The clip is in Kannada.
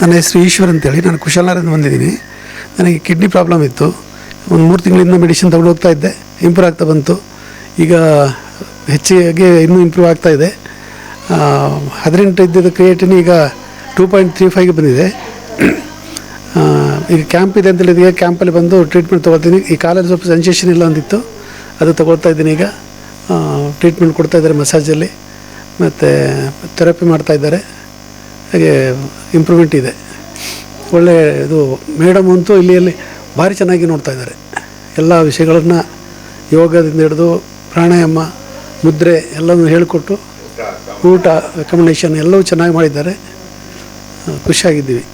ನನ್ನ ಹೆಸರು ಈಶ್ವರ್ ಅಂತೇಳಿ ನಾನು ಕುಶಾಲನಗರದಿಂದ ಬಂದಿದ್ದೀನಿ. ನನಗೆ ಕಿಡ್ನಿ ಪ್ರಾಬ್ಲಮ್ ಇತ್ತು. ಒಂದು ಮೂರು ತಿಂಗಳಿಂದ ಮೆಡಿಸಿನ್ ತಗೊಂಡು ಹೋಗ್ತಾ ಇದ್ದೆ. ಇಂಪ್ರೂವ್ ಆಗ್ತಾ ಬಂತು. ಈಗ ಹೆಚ್ಚಿಗೆ ಇನ್ನೂ ಇಂಪ್ರೂವ್ ಆಗ್ತಾ ಇದೆ. ಹದಿನೆಂಟು ಇದ್ದಿದ್ದು ಕ್ರಿಯೇಟಿನ್ ಈಗ ಟೂ ಪಾಯಿಂಟ್ ತ್ರೀ ಫೈವ್ಗೆ ಬಂದಿದೆ. ಈಗ ಕ್ಯಾಂಪ್ ಇದೆ ಅಂತ ಹೇಳಿದ್ರೆ ಕ್ಯಾಂಪಲ್ಲಿ ಬಂದು ಟ್ರೀಟ್ಮೆಂಟ್ ತೊಗೊಳ್ತೀನಿ. ಈ ಕಾಲಲ್ಲಿ ಸ್ವಲ್ಪ ಸೆನ್ಸೇಷನ್ ಇಲ್ಲ ಅಂದಿತ್ತು. ಅದು ತೊಗೊಳ್ತಾ ಇದ್ದೀನಿ ಈಗ. ಟ್ರೀಟ್ಮೆಂಟ್ ಕೊಡ್ತಾ ಇದ್ದಾರೆ ಮಸಾಜಲ್ಲಿ ಮತ್ತು ಥೆರಪಿ ಮಾಡ್ತಾ ಇದ್ದಾರೆ. ಹಾಗೆ ಇಂಪ್ರೂವ್ಮೆಂಟ್ ಇದೆ. ಒಳ್ಳೆ ಇದು ಮೇಡಮ್ ಅಂತೂ ಇಲ್ಲಿ ಅಲ್ಲಿ ಭಾರಿ ಚೆನ್ನಾಗಿ ನೋಡ್ತಾ ಇದ್ದಾರೆ. ಎಲ್ಲ ವಿಷಯಗಳನ್ನು ಯೋಗದಿಂದ ಹಿಡಿದು ಪ್ರಾಣಾಯಾಮ, ಮುದ್ರೆ ಎಲ್ಲವನ್ನು ಹೇಳಿಕೊಟ್ಟು ಊಟ ರೆಕಮೆಂಡೇಷನ್ ಎಲ್ಲವೂ ಚೆನ್ನಾಗಿ ಮಾಡಿದ್ದಾರೆ. ಖುಷಿಯಾಗಿದ್ದೀವಿ.